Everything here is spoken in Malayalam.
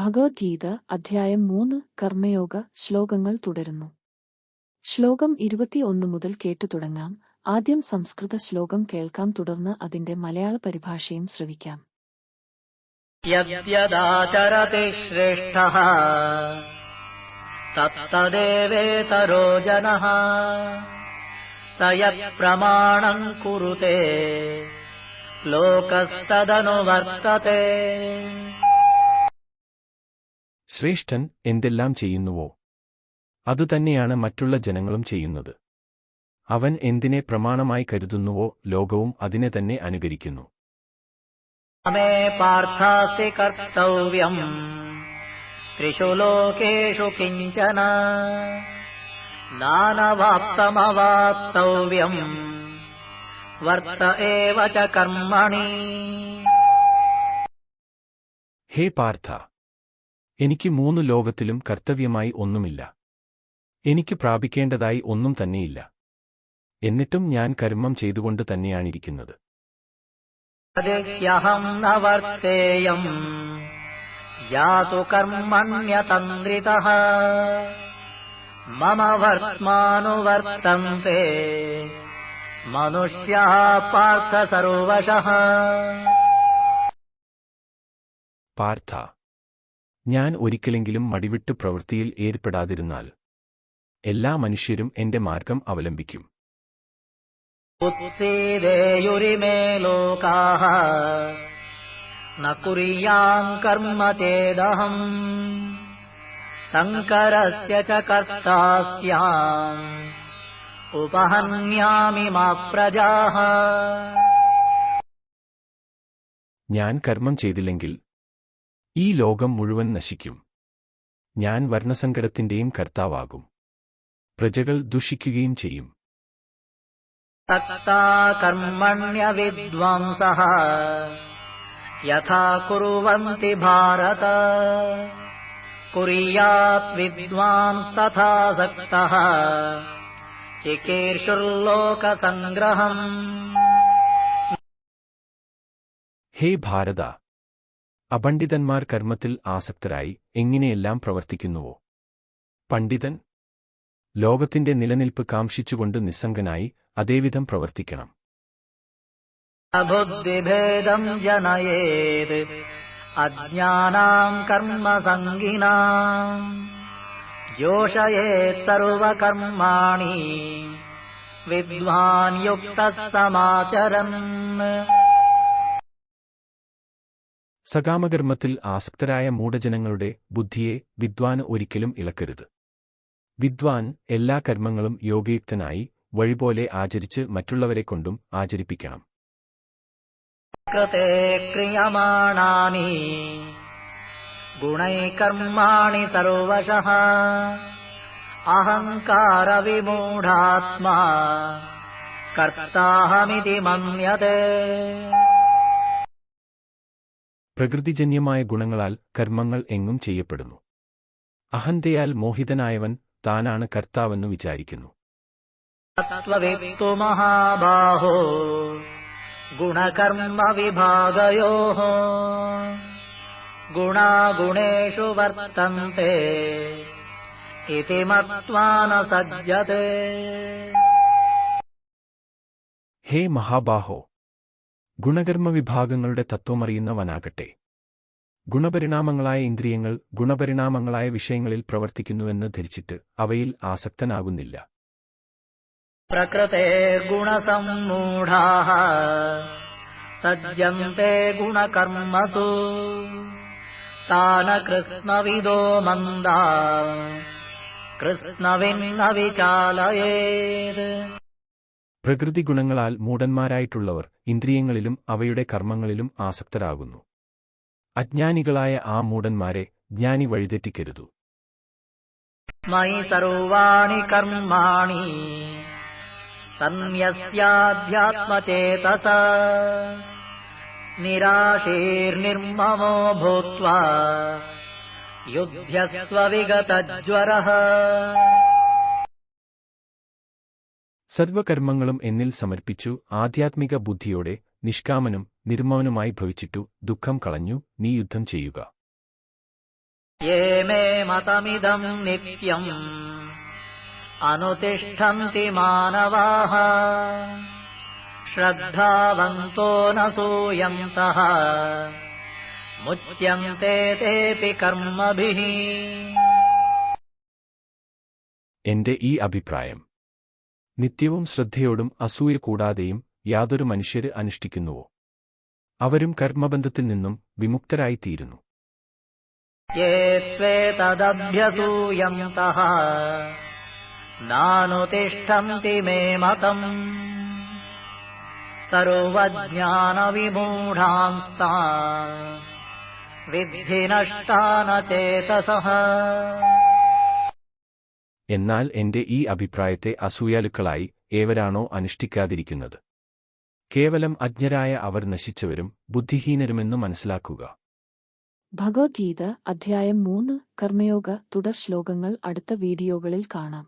ഭഗവത്ഗീത അധ്യായം മൂന്ന് കർമ്മയോഗ ശ്ലോകങ്ങൾ തുടരുന്നു. ശ്ലോകം ഇരുപത്തിയൊന്ന് മുതൽ കേട്ടു തുടങ്ങാം. ആദ്യം സംസ്കൃത ശ്ലോകം കേൾക്കാം. തുടർന്ന് അതിന്റെ മലയാള പരിഭാഷയും ശ്രവിക്കാം. ശ്രേഷ്ഠ. പ്രമാണം കുരുത്തെ ലോകസ്തദനുവർത്തത്തെ ശ്രേഷ്ഠൻ എന്തെല്ലാം ചെയ്യുന്നുവോ? അതുതന്നെയാണ് മറ്റുള്ള ജനങ്ങളും ചെയ്യുന്നത്. അവൻ എന്തിനെ പ്രമാണമായി കരുതുന്നുവോ ലോകവും അതിനെ തന്നെ അനുകരിക്കുന്നു. കിഞ്ചന. കർമ്മണി. ഹേ പാർത്ഥ എനിക്ക് മൂന്ന് ലോകത്തിലും കർത്തവ്യമായി ഒന്നുമില്ല. എനിക്ക് പ്രാപിക്കേണ്ടതായി ഒന്നും തന്നെയില്ല. എന്നിട്ടും ഞാൻ കർമ്മം ചെയ്തുകൊണ്ട് തന്നെയാണിരിക്കുന്നത്. പാർത്ഥ പാർത്ഥ ഞാൻ ഒരിക്കലെങ്കിലും മടിവിട്ട് പ്രവൃത്തിയിൽ ഏർപ്പെടാതിരുന്നാൽ എല്ലാ മനുഷ്യരും എന്റെ മാർഗം അവലംബിക്കും. ഞാൻ കർമ്മം ചെയ്തില്ലെങ്കിൽ ഈ ലോകം മുഴുവൻ നശിക്കും. ഞാൻ വർണസങ്കടത്തിന്റെയും കർത്താവാകും. പ്രജകൾ ദുഷിക്കുകയും ചെയ്യും. ഭാരത. ഹേ ഭാരത അപണ്ഡിതന്മാർ കർമ്മത്തിൽ ആസക്തരായി എങ്ങനെയെല്ലാം പ്രവർത്തിക്കുന്നുവോ? പണ്ഡിതൻ ലോകത്തിന്റെ നിലനിൽപ്പ് കാംക്ഷിച്ചുകൊണ്ട് നിസ്സംഗനായി അതേവിധം പ്രവർത്തിക്കണം. അബുദ്ധിഭേദം ജനയേത് അജ്ഞാനാം കർമ്മസംഗിനാം. ജോഷയേ സർവകർമാണി വിദ്വാൻ യുക്തസമാചരൻ സകാമകർമ്മത്തിൽ ആസക്തരായ മൂഢജനങ്ങളുടെ ബുദ്ധിയെ വിദ്വാന് ഒരിക്കലും ഇളക്കരുത്. വിദ്വാൻ എല്ലാ കർമ്മങ്ങളും യോഗയുക്തനായി വഴിപോലെ ആചരിച്ച് മറ്റുള്ളവരെക്കൊണ്ടും ആചരിപ്പിക്കണം. കൃതേ ക്രിയമാണാനി ഗുണൈകർമാണി സർവശ. അഹങ്കാര വിമൂഢാത്മാ. കർത്താഹമിതി മന്യതേ. പ്രകൃതിജന്യമായ ഗുണങ്ങളാൽ കർമ്മങ്ങൾ എങ്ങും ചെയ്യപ്പെടുന്നു. അഹന്തയാൽ മോഹിതനായവൻ താനാണ് കർത്താവെന്ന് വിചാരിക്കുന്നു. മഹാബാഹോ ഗുണകർമ്മ വിഭാഗയോ ഗുണാഗുണേഷു വർത്തന്തേ ഇതി മത്വാന സജ്ജതേ. ഹേ മഹാബാഹോ ഗുണകർമ്മ വിഭാഗങ്ങളുടെ തത്വമറിയുന്നവനാകട്ടെ. ഗുണപരിണാമങ്ങളായ ഇന്ദ്രിയങ്ങൾ ഗുണപരിണാമങ്ങളായ വിഷയങ്ങളിൽ പ്രവർത്തിക്കുന്നുവെന്ന് ധരിച്ചിട്ട് അവയിൽ ആസക്തനാകുന്നില്ല. പ്രകൃതേ ഗുണസമ്മൂഢാ താന കൃഷ്ണവിദോ മന്ദ കൃഷ്ണവിന്ന പ്രകൃതിഗുണങ്ങളാൽ മൂടന്മാരായിട്ടുള്ളവർ ഇന്ദ്രിയങ്ങളിലും അവയുടെ കർമ്മങ്ങളിലും ആസക്തരാകുന്നു. അജ്ഞാനികളായ ആ മൂടന്മാരെ ജ്ഞാനി വഴിതെറ്റിക്കരുതു. മയി സർവാണി കർമാണി. സന്യസ്യാധ്യാത്മചേതസ. നിരാശേർനിർമ്മമോ ഭൂത്വ. യുദ്ധ്യസ്വ സർവകർമ്മങ്ങളും എന്നിൽ സമർപ്പിച്ചു ആധ്യാത്മിക ബുദ്ധിയോടെ നിഷ്കാമനും നിർമ്മവനുമായി ഭവിച്ചിട്ടു ദുഃഖം കളഞ്ഞു നീ യുദ്ധം ചെയ്യുക. അനുതിഷ്ഠന്തി മാനവാഹ ശ്രദ്ധാവന്തോ നൂയന്ത എന്റെ ഈ അഭിപ്രായം നിത്യവും ശ്രദ്ധയോടും അസൂയ കൂടാതെയും യാതൊരു മനുഷ്യര് അനുഷ്ഠിക്കുന്നുവോ? അവരും കർമ്മബന്ധത്തിൽ നിന്നും വിമുക്തരായിത്തീരുന്നു. നാനുതിഷ്ഠന്തി നഷ്ടാനചേതസ എന്നാൽ എന്റെ ഈ അഭിപ്രായത്തെ അസൂയാലുക്കളായി ഏവരാണോ അനുഷ്ഠിക്കാതിരിക്കുന്നത്. കേവലം അജ്ഞരായ അവർ നശിച്ചവരും ബുദ്ധിഹീനരുമെന്നു മനസ്സിലാക്കുക. ഭഗവത്ഗീത അധ്യായം മൂന്ന് കർമ്മയോഗ തുടർ ശ്ലോകങ്ങൾ അടുത്ത വീഡിയോകളിൽ കാണാം.